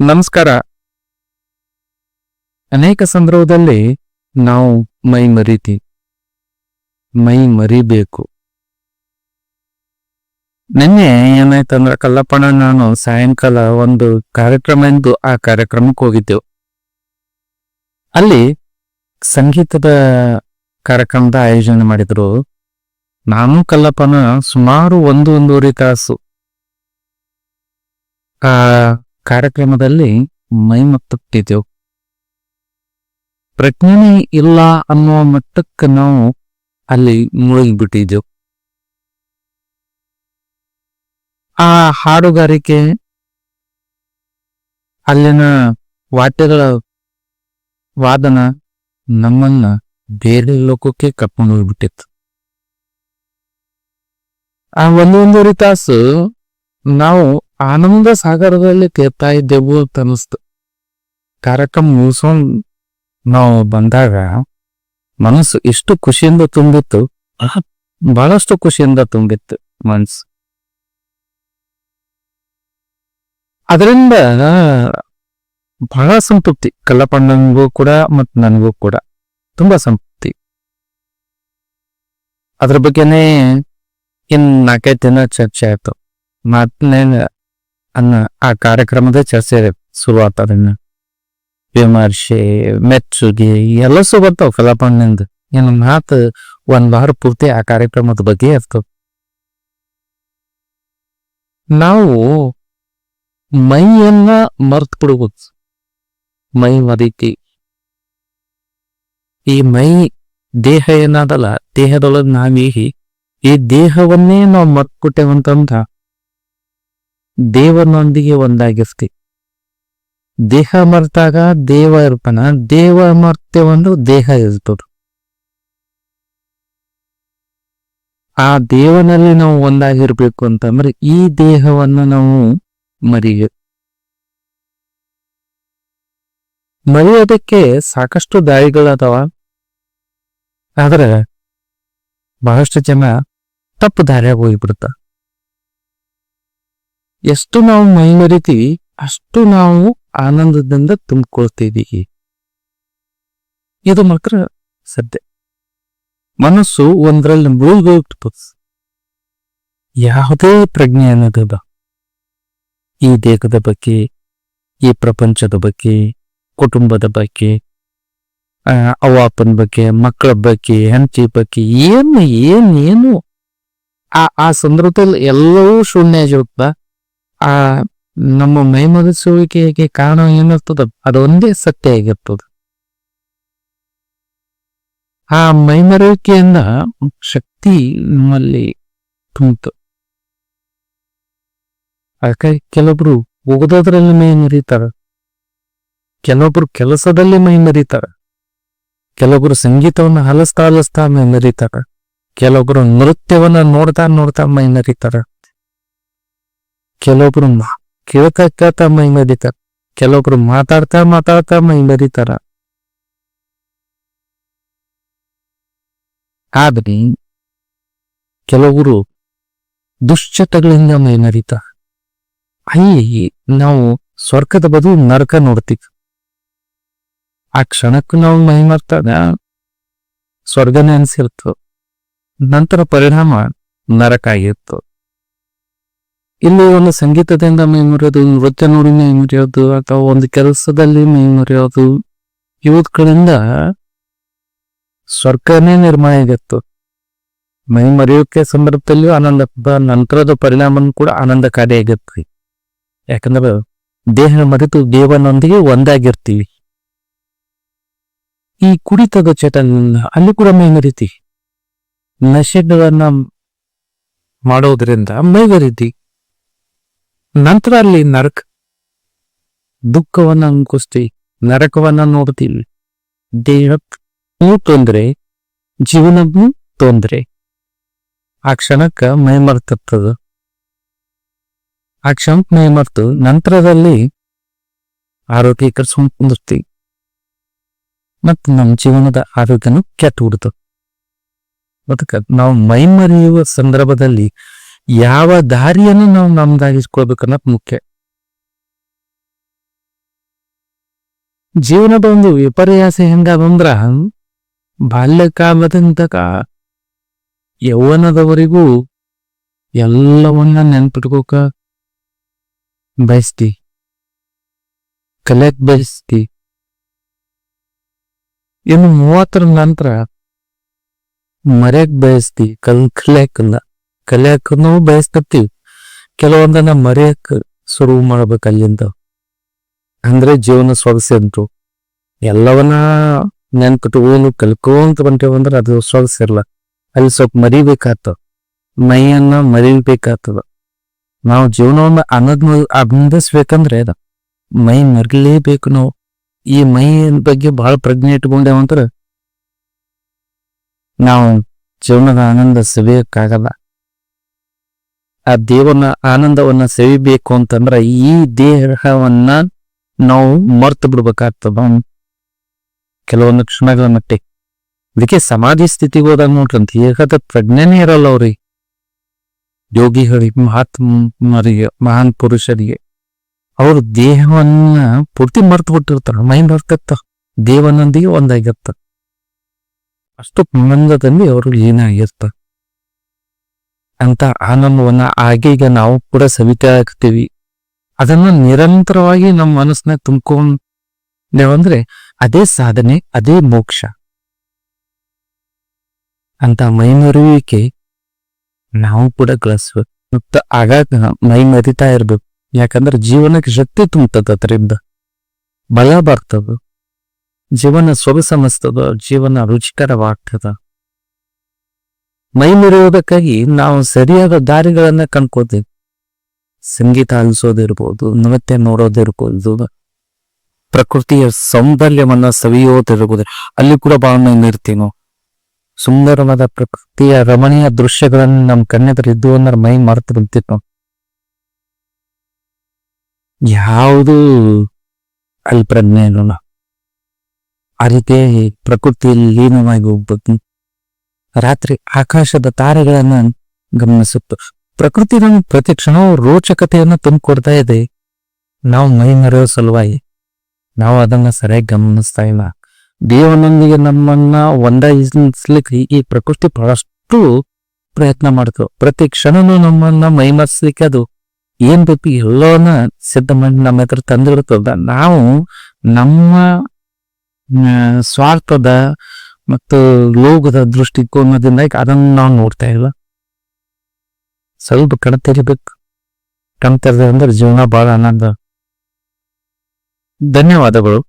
ನಮಸ್ಕಾರ. ಅನೇಕ ಸಂದರ್ಭದಲ್ಲಿ ನಾವು ಮೈ ಮರಿತೀವಿ ಮೈ ಮರಿಬೇಕು. ನಿನ್ನೆ ಏನಾಯ್ತಂದ್ರೆ ಕಲ್ಲಪ್ಪಣ್ಣ ನಾನು ಸಾಯಂಕಾಲ ಒಂದು ಕಾರ್ಯಕ್ರಮ ಎಂದು ಆ ಕಾರ್ಯಕ್ರಮಕ್ಕೆ ಹೋಗಿದ್ದೆವು. ಅಲ್ಲಿ ಸಂಗೀತದ ಕಾರ್ಯಕ್ರಮದ ಆಯೋಜನೆ ಮಾಡಿದ್ರು. ನಾನು ಕಲ್ಲಪ್ಪನ ಸುಮಾರು ಒಂದು ಒಂದೂವರೆ ತಾಸು, ಆ ಕಾರ್ಯಕ್ರಮದಲ್ಲಿ ಮೈ ಮತ್ತುತ್ತಿದ್ದೆವು. ಪ್ರಜ್ಞೆನೇ ಇಲ್ಲ ಅನ್ನುವ ಮಟ್ಟಕ್ಕೆ ನಾವು ಅಲ್ಲಿ ಮುಳುಗಿಬಿಟ್ಟಿದ್ದೆವು. ಆ ಹಾಡುಗಾರಿಕೆ ಅಲ್ಲಿನ ವಾದ್ಯಗಳ ವಾದನ ನಮ್ಮನ್ನ ಬೇರೆ ಲೋಕಕ್ಕೆ ಕರ್ಕೊಂಡು ಹೋಗ್ಬಿಟ್ಟಿತ್ತು. ಆ ಒಂದು ಒಂದೂವರೆ ತಾಸು ನಾವು ಆನಂದ ಸಾಗರದಲ್ಲಿ ತೇರ್ತಾ ಇದ್ದೆವು ಅಂತ ಅನಿಸ್ತು ಕಾರ್ಯಕ್ರಮ ಮುಗಿಸ್ಕೊಂಡು ನಾವು ಬಂದಾಗ ಮನಸ್ಸು ಎಷ್ಟು ಖುಷಿಯಿಂದ ತುಂಬಿತ್ತು. ಬಹಳಷ್ಟು ಖುಷಿಯಿಂದ ತುಂಬಿತ್ತು ಮನಸ್ಸು. ಅದರಿಂದ ಬಹಳ ಸಂತೃಪ್ತಿ. ಕಲ್ಲಪ್ಪಣ್ಣನಿಗೂ ಕೂಡ ಮತ್ತು ನನಗೂ ಕೂಡ ತುಂಬಾ ಸಂತೃಪ್ತಿ. ಅದ್ರ ಬಗ್ಗೆನೇ ಇನ್ ನಾಲ್ಕೈದು ದಿನ ಚರ್ಚೆ ಆಯ್ತು. ಮತ್ತೆ ಅನ್ನ ಆ ಕಾರ್ಯಕ್ರಮದ ಚರ್ಚೆ ಶುರುವಾತದನ್ನ ವಿಮರ್ಶೆ ಮೆಚ್ಚುಗೆ ಎಲ್ಲಸು ಬರ್ತಾವ ಕಲಾಪಣ್ಣಿಂದ ಏನು ಮಾತು ಒಂದ್ ವಾರ ಪೂರ್ತಿ ಆ ಕಾರ್ಯಕ್ರಮದ ಬಗ್ಗೆ ಇರ್ತವ ನಾವು ಮೈಯನ್ನ ಮರ್ತ್ ಬಿಡ್ಬೋದು ಮೈ ಮದಿಕೆ ಈ ಮೈ ದೇಹ ಏನಾದಲ್ಲ ದೇಹದೊಳಗೆ ನಾವೀಗಿ ಈ ದೇಹವನ್ನೇ ನಾವು ಮರ್ತ್ಬಿಟ್ಟೇವಂತಂದ್ರ ದೇವನೊಂದಿಗೆ ಒಂದಾಗಿರ್ತಿ. ದೇಹ ಮರೆತಾಗ ದೇವ ಇರ್ಪನ ದೇವ ಮರ್ತೇವಂದ್ರೆ ದೇಹ ಇರ್ತದ. ಆ ದೇವನಲ್ಲಿ ನಾವು ಒಂದಾಗಿರ್ಬೇಕು ಅಂತಂದ್ರೆ ಈ ದೇಹವನ್ನು ನಾವು ಮರಿಯ, ಮರೆಯೋದಕ್ಕೆ ಸಾಕಷ್ಟು ದಾರಿಗಳದಾವ. ಆದ್ರೆ ಬಹಳಷ್ಟು ಜನ ತಪ್ಪು ದಾರಿಯಾಗಿ ಹೋಗ್ಬಿಡ್ತ ಎಷ್ಟು ನಾವು ಮೈ ಮರಿತೀವಿ ಅಷ್ಟು ನಾವು ಆನಂದದಿಂದ ತುಂಬಿಕೊಳ್ತಿದ್ದೀವಿ ಇದು ಮಾತ್ರ ಸದ್ಯ. ಮನಸ್ಸು ಒಂದರಲ್ಲಿ ಮುಳುಗೋಗ್ಬಿಟ್ಟು ಯಾವುದೇ ಪ್ರಜ್ಞೆ ಅನ್ನೋದದ ಈ ದೇಹದ ಬಗ್ಗೆ, ಈ ಪ್ರಪಂಚದ ಬಗ್ಗೆ, ಕುಟುಂಬದ ಬಗ್ಗೆ ಅವ್ವ ಅಪ್ಪನ ಬಗ್ಗೆ, ಮಕ್ಕಳ ಬಗ್ಗೆ, ಹೆಂಡತಿ ಬಗ್ಗೆ, ಏನು, ಏನ್, ಏನು, ಆ ಆ ಸಂದರ್ಭದಲ್ಲಿ ಎಲ್ಲವೂ ಶೂನ್ಯ ಆಗಿರುತ್ತ ಆ, ನಮ್ಮ ಮೈಮರೆಸುವಿಕೆಗೆ ಕಾರಣ ಏನಿರ್ತದ? ಅದೊಂದೇ ಸತ್ಯ ಆಗಿರ್ತದ. ಆ ಮೈಮರೆಯುವಿಕೆಯಿಂದ ಶಕ್ತಿ ನಮ್ಮಲ್ಲಿ ತುಂಬಿತು ಅದಕ್ಕೆ ಕೆಲವೊಬ್ರು ಓದೋದ್ರಲ್ಲಿ ಮೈ ಮರೀತಾರ. ಕೆಲವೊಬ್ರು ಕೆಲಸದಲ್ಲಿ ಮೈ ಮರೀತಾರ. ಕೆಲವೊಬ್ರು ಸಂಗೀತವನ್ನ ಹಲಸ್ತಾ ಹಲಸ್ತಾ ಮೈ ಮರೀತಾರ. ಕೆಲವೊಬ್ರು ನೃತ್ಯವನ್ನ ನೋಡ್ತಾ ನೋಡ್ತಾ ಮೈ ಮರೀತಾರ. ಕೆಲವೊಬ್ರು ತಮ್ಮ ಮೈ ಮರಿತಾರ ಕೆಲವೊಬ್ರು ಮಾತಾಡ್ತಾ ಮಾತಾಡ್ತಾ ಮೈ ಮರಿತಾರ ಆದ್ರೆ ಕೆಲವರು ದುಶ್ಚಟಗಳಿಂದ ಮೈ ಮರಿತಾರ ಅಲ್ಲಿ ನಾವು ಸ್ವರ್ಗದ ಬದಲು ನರಕ ನೋಡ್ತೀವಿ. ಆ ಕ್ಷಣಕ್ಕೂ ನಾವು ಮೈ ಮರ್ತಾಗ ಸ್ವರ್ಗನೇ ಅನ್ಸಿರ್ತು ನಂತರ ಪರಿಣಾಮ ನರಕ ಆಗಿತ್ತು ಇಲ್ಲಿ ಒಂದು ಸಂಗೀತದಿಂದ ಮೈ ಮುರಿಯೋದು ನೃತ್ಯ ನೋಡಿ ಮೈ ಮುರಿಯೋದು ಅಥವಾ ಒಂದು ಕೆಲಸದಲ್ಲಿ ಮೈ ಮುರಿಯೋದು ಇವುಗಳಿಂದ ಸ್ವರ್ಗನೇ ನಿರ್ಮಾಣ ಆಗಿತ್ತು. ಮೈ ಮರೆಯೋಕೆ ಸಂದರ್ಭದಲ್ಲಿಯೂ ಆನಂದ, ನಂತರದ ಪರಿಣಾಮ ಕೂಡ ಆನಂದಕಾರಿ ಆಗಿರ್ತೀವಿ ಯಾಕಂದ್ರೆ ದೇಹ ಮರೆತು ದೇವನೊಂದಿಗೆ ಒಂದಾಗಿರ್ತೀವಿ. ಈ ಕುಡಿತದ ಚಟನ ಅಲ್ಲಿ ಕೂಡ ಮೈ ಮರಿತಿ ನಶೆಗಳನ್ನ ಮಾಡೋದ್ರಿಂದ ಮೈ ಮರಿತಿ ನಂತರ ಅಲ್ಲಿ ನರಕ ದುಃಖವನ್ನ ಅನ್ಕೋಸ್ತೀವಿ ನರಕವನ್ನ ನೋಡ್ತೀವಿ. ದೇಹಕ್ಕೂ ತೊಂದ್ರೆ ಜೀವನಕ್ಕೂ ತೊಂದ್ರೆ. ಆ ಕ್ಷಣಕ್ಕ ಮೈ ಮರ್ತದ ಆ ಕ್ಷಣಕ್ ಮೈ ಮರ್ತು ನಂತರದಲ್ಲಿ ಆರೋಗ್ಯಕರ ಮತ್ತ ಮತ್ತು ನಮ್ಮ ಜೀವನದ ಆರೋಗ್ಯನೂ ಕೆಟ್ಟ ಬಿಡ್ತು ಅದಕ್ಕೆ ನಾವು ಮೈ ಮರೆಯುವ ಸಂದರ್ಭದಲ್ಲಿ ಯಾವ ದಾರಿಯನ್ನು ನಾವು ನಮ್ದಾಗಿಸ್ಕೊಳ್ಬೇಕನ್ನೋದು ಮುಖ್ಯ. ಜೀವನದ ಒಂದು ವಿಪರ್ಯಾಸ ಹೆಂಗದಂದ್ರ ಬಾಲ್ಯಕಾಲದಿಂದ ಕಾ- ಯೌವನದವರೆಗೂ ಎಲ್ಲವನ್ನ ನೆನ್ಪಿಟ್ಕೋಕ ಬಯಸ್ತಿ. ಕಲೆಕ್ ಬಯಸ್ತಿ. ಇನ್ನು ಮೂವತ್ತರ ನಂತರ ಮರೆಯಕ್ ಬಯಸ್ತಿ ಕಲ್ ಕಲಿಯಕ್ಕೂ ಬಯಸ್ತಿರ್ತೀವಿ ಕೆಲವೊಂದನ್ನ ಮರೆಯಕ್ಕ ಶುರು ಮಾಡ್ಬೇಕು ಅಲ್ಲಿಂದ. ಅಂದ್ರೆ ಜೀವನ ಸೊಗಸೆ ಅಂತು ಎಲ್ಲವನ್ನ ನೆನ್ಪಿಟ್ಕೊಂಡು ಕಲ್ಕೊಂತ ಬಂತೇವಂದ್ರ ಅದು ಸೊಗಸಿರಲ್ಲ ಅಲ್ಲಿ ಸ್ವಲ್ಪ ಮರಿಬೇಕಾತ ಮೈಯನ್ನ ಮರಿಬೇಕಾಗ್ತದ. ನಾವು ಜೀವನವನ್ನ ಅನದ್ ಅಭಿನಂದಿಸ್ಬೇಕಂದ್ರೆ ಅದ. ಮೈ ಮರಿಲೇಬೇಕು ನಾವು. ಈ ಮೈ ಬಗ್ಗೆ ಬಹಳ ಪ್ರಜ್ಞೆ ಇಟ್ಕೊಂಡೇವಂದ್ರ ನಾವು ಜೀವನದ ಆನಂದ ಸವಿಯಕ್ಕಾಗಲ್ಲ. ಆ ದೇವನ ಆನಂದವನ್ನ ಸವಿಬೇಕು ಅಂತಂದ್ರ ಈ ದೇಹವನ್ನ ನಾವು ಮರ್ತು ಬಿಡ್ಬೇಕಾಗ್ತದ. ಕೆಲವೊಂದು ಕ್ಷಣಗಳ ಮಟ್ಟಿಗೆ ಇದಕ್ಕೆ ಸಮಾಧಿ ಸ್ಥಿತಿಗೆ ಹೋದಾಗ ನೋಡ್ರಂತ ಏಕದ ಪ್ರಜ್ಞೆನೇ ಇರಲ್ಲ ಅವ್ರಿಗೆ. ಯೋಗಿಗಳಿಗೆ, ಮಹಾತ್ಮರಿಗೆ, ಮಹಾನ್ ಪುರುಷರಿಗೆ, ಅವ್ರ ದೇಹವನ್ನ ಪೂರ್ತಿ ಮರ್ತು ಬಿಟ್ಟಿರ್ತಾರ, ಮೈ ಮರ್ತತ್ತ ದೇವನೊಂದಿಗೆ ಒಂದಾಗಿರ್ತ ಅಷ್ಟು ಮಂದದಲ್ಲಿ ಅವರು ಏನಾಗಿರ್ತಾರ ಅಂತ ಆನಂದವನ್ನ ಆಗೀಗ ನಾವು ಕೂಡ ಸವಿತಾ ಆಗ್ತೀವಿ ಅದನ್ನ ನಿರಂತರವಾಗಿ ನಮ್ಮ ಮನಸ್ಸನ್ನ ತುಂಬ್ಕೊಂಡೇವಂದ್ರೆ ಅದೇ ಸಾಧನೆ, ಅದೇ ಮೋಕ್ಷ. ಅಂತ ಮೈಮರುವಿಕೆ ನಾವು ಕೂಡ ಗಳಿಸ್ಬೇಕು. ಮತ್ತು ಆಗಾಗ ಮೈ ಮರಿತಾ ಇರ್ಬೇಕು. ಯಾಕಂದ್ರೆ ಜೀವನಕ್ಕೆ ಶಕ್ತಿ ತುಂಬ್ತದ ಅದರಿಂದ. ಬಲ ಬರ್ತದ. ಜೀವನ ಸೊಗಸಮಸ್ತದ ಜೀವನ ರುಚಿಕರವಾಗ್ತದ. ಮೈ ನಾವು ಸರಿಯಾದ ದಾರಿಗಳನ್ನ ಕಂಡ್ಕೋತೀವಿ ಸಂಗೀತ ಆಲಿಸೋದಿರ್ಬೋದು ನೃತ್ಯ ನೋಡೋದಿರ್ಬೋದು ಪ್ರಕೃತಿಯ ಸೌಂದರ್ಯವನ್ನ ಸವಿಯೋದಿರ್ಬೋದು ಅಲ್ಲಿ ಕೂಡ ಭಾವನೆ ನೀಡ್ತೀವಿ ಸುಂದರವಾದ ಪ್ರಕೃತಿಯ ರಮಣೀಯ ದೃಶ್ಯಗಳನ್ನು ನಮ್ಮ ಕಣ್ಣೆದ್ರ ಇದ್ದು ಅಂದ್ರೆ ಮೈ ಮರೆತು ಬಂತಿತ್ತು ನಾವು ಯಾವುದು ಅಲ್ಲಿ ಪ್ರಜ್ಞೆ ಇರೋಲ್ಲ. ಆ ರೀತಿ ಪ್ರಕೃತಿಯಲ್ಲಿ ಲೀನವಾಗಿ ಹೋಗ್ಬೇಕು. ರಾತ್ರಿ ಆಕಾಶದ ತಾರೆಗಳನ್ನ ಗಮನಿಸುತ್ತು. ಪ್ರಕೃತಿ ನಮ್ಗೆ ಪ್ರತಿ ಕ್ಷಣವೂ ರೋಚಕತೆಯನ್ನು ತುಂಬಿಕೊಡ್ತಾ ಇದೆ. ನಾವು ಮೈ ಮರೆಯೋ ಸಲುವಾಗಿ ನಾವು ಅದನ್ನ ಸರಿಯಾಗಿ ಗಮನಿಸ್ತಾ ಇಲ್ಲ. ದೇವನೊಂದಿಗೆ ನಮ್ಮನ್ನ ಒಂದಾಯಿಸ್ಲಿಕ್ಕೆ ಈ ಪ್ರಕೃತಿ ಬಹಳಷ್ಟು ಪ್ರಯತ್ನ ಮಾಡ್ತು. ಪ್ರತಿ ಕ್ಷಣನೂ ನಮ್ಮನ್ನ ಮೈಮರ್ಸ್ಲಿಕ್ಕೆ ಅದು ಏನ್ ಬೇಕು ಎಲ್ಲವನ್ನ ಸಿದ್ಧ ಮಾಡಿ ನಮ್ಮ ಹತ್ರ ತಂದಿರ್ತದ ನಾವು ನಮ್ಮ ಸ್ವಾರ್ಥದ ಮತ್ತು ಲೋಕದ ದೃಷ್ಟಿಕೋನದಿಂದ ಅದನ್ನ ನಾವು ನೋಡ್ತಾ ಇಲ್ಲ. ಸ್ವಲ್ಪ ಕಣ ತೆರಿಬೇಕು. ಕಣ್ ಜೀವನ ಬಹಳ ಆನಂದ. ಧನ್ಯವಾದಗಳು.